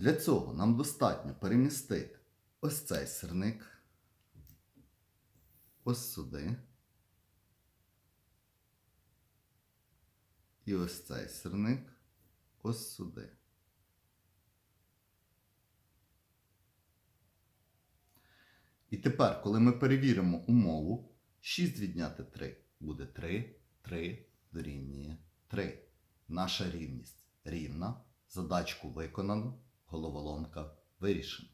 Для цього нам достатньо перемістити ось цей сирник ось сюди. І ось цей сирник ось сюди. І тепер, коли ми перевіримо умову, 6 відняти 3 буде 3, 3 дорівнює 3. Наша рівність рівна. Задачку виконано, головоломка вирішена.